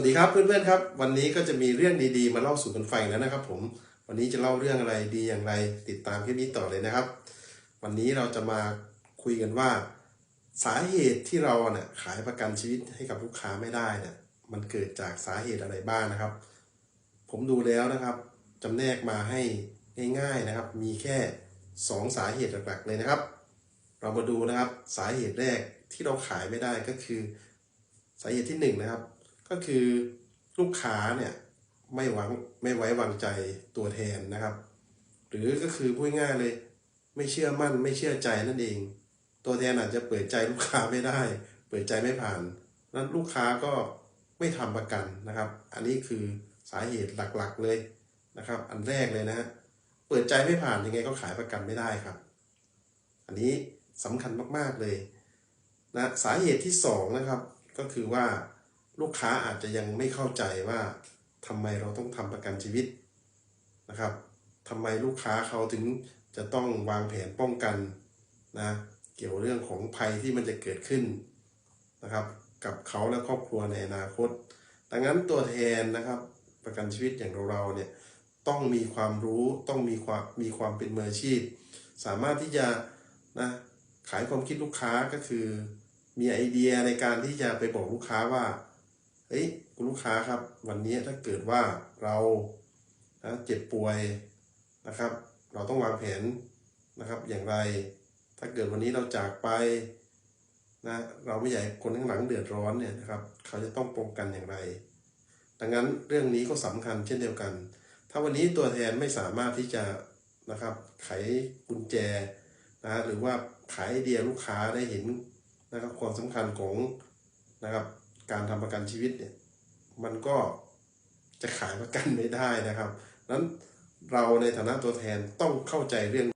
วัสดีครับเพื่อนๆครับ วันนี้ก็จะมีเรื่องดีๆ มาเล่าสู่กันฟังแล้วนะครับ ผมวันนี้จะเล่าเรื่องอะไรดีอย่างไร ติดตามคลิปนี้ต่อเลยนะครับ วันนี้เราจะมาคุยกันว่า สาเหตุที่เราเนี่ยขายประกันชีวิตให้กับลูกค้าไม่ได้เนี่ยมันเกิดจากสาเหตุอะไรบ้างนะครับ ผมดูแล้วนะครับจำแนกมาให้ง่ายๆนะครับ มีแค่ 2 สาเหตุหลักๆเลยนะครับ เรามาดูนะครับสาเหตุแรกที่เราขายไม่ได้ก็คือ สาเหตุที่หนึ่งนะครับ ก็คือลูกค้าเนี่ยไม่หวังไม่ไว้วางใจตัวแทนนะครับ หรือก็คือพูดง่ายเลย ไม่เชื่อมั่นไม่เชื่อใจนั่นเอง ตัวแทนอาจจะเปิดใจลูกค้าไม่ได้ เปิดใจไม่ผ่านนั้นลูกค้าก็ไม่ทำประกันนะครับ อันนี้คือสาเหตุหลักๆเลยนะครับ อันแรกเลยนะฮะเปิดใจไม่ผ่านยังไงก็ขายประกันไม่ได้ครับ อันนี้สำคัญมากๆเลยนะสาเหตุที่สองนะครับก็คือว่า ลูกค้าอาจจะยังไม่เข้าใจว่าทำไมเราต้องทำประกันชีวิตนะครับทำไมลูกค้าเขาถึงจะต้องวางแผนป้องกันนะเกี่ยวเรื่องของภัยที่มันจะเกิดขึ้นนะครับ กับเขาและครอบครัวในอนาคต ดังนั้นตัวแทนนะครับประกันชีวิตอย่างเราๆเนี่ยต้องมีความรู้ต้องมีความมีความเป็นมืออาชีพ สามารถที่จะนะขายความคิดลูกค้าก็คือ มีไอเดียในการที่จะไปบอกลูกค้าว่า เฮ้ยคุณลูกค้าครับ วันนี้ถ้าเกิดว่าเรานะเจ็บป่วยนะครับ เราต้องวางแผนนะครับอย่างไร ถ้าเกิดวันนี้เราจากไปนะเราไม่อยากให้คนข้างหลังเดือดร้อนเนี่ยนะครับ เขาจะต้องป้องกันอย่างไร ดังนั้นเรื่องนี้ก็สำคัญเช่นเดียวกัน ถ้าวันนี้ตัวแทนไม่สามารถที่จะนะครับไขกุญแจนะหรือว่าขายไอเดียลูกค้าได้เห็นนะครับความสำคัญของนะครับ การทำประกันชีวิตเนี่ยมันก็จะขายประกันไม่ได้นะครับนั้นเราในฐานะตัวแทนต้องเข้าใจเรื่อง